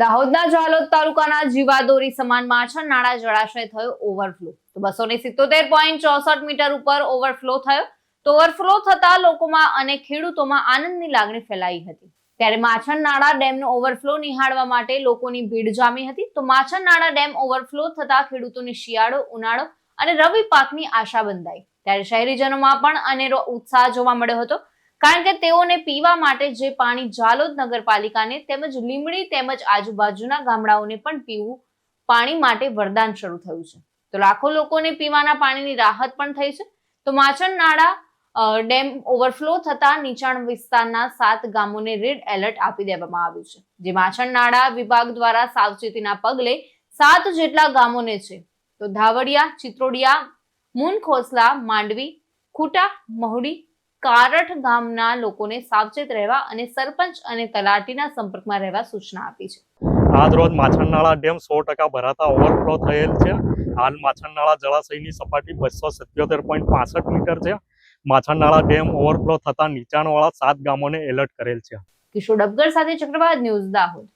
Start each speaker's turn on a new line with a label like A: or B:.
A: દાહોદના જાલોદ તાલુકાના જીવાદોરી સમાન માછણ નાળા જળાશય થયો ઓવરફ્લો. તો બસો ને સિત્તોતેર પોઈન્ટ ચોસઠ મીટર ઉપર ઓવરફ્લો થયો. તો ઓવરફ્લો થતા લોકોમાં અને ખેડૂતોમાં આનંદની લાગણી ફેલાઈ હતી. ત્યારે માછણ નાળા ડેમનો ઓવરફ્લો નિહાળવા માટે લોકોની ભીડ જામી હતી. તો માછણ નાળા ડેમ ઓવરફ્લો થતા ખેડૂતોની શિયાળો ઉનાળો અને રવિ પાકની આશા બંધાઈ. ત્યારે શહેરીજનોમાં પણ અનેરો ઉત્સાહ જોવા મળ્યો હતો. કારણ કે તેઓને પીવા માટે જે પાણી જાલોદ નગરપાલિકાને તેમજ લીમડી તેમજ આજુબાજુના ગામડાઓને પણ પીવું પાણી માટે વરદાન શરૂ થયું છે. તો લાખો લોકોને પીવાના પાણીની રાહત પણ થઈ છે. તો માછણ નાળા ડેમ ઓવરફ્લો થતા નીચાણ વિસ્તારના સાત ગામોને રેડ એલર્ટ આપી દેવામાં આવ્યું છે. જે માછણ નાળા વિભાગ દ્વારા સાવચેતીના પગલે સાત જેટલા ગામોને છે. તો ધાવડિયા, ચિત્રોડિયા, મુનખોસલા, માંડવી, ખૂટા, મહુડી કારઠ ગામના લોકોને સાવચેત રહેવા અને સરપંચ અને તલાટીના સંપર્કમાં રહેવા સૂચના આપી છે.
B: આજ રોજ માછણનાળા ડેમ સો ટકા ભરાતા ઓવરફ્લો થયેલ છે. હાલ માછણનાળા જળાશયની સપાટી બસો સત્યોતેર પોઈન્ટ પાસઠ મીટર છે. માછણનાળા ડેમ ઓવરફ્લો થતા નીચાણવાળા સાત ગામોને એલર્ટ કરેલ છે.
A: કિશોર ડબગર સાથે ચક્રવાત ન્યૂઝ દાહોદ.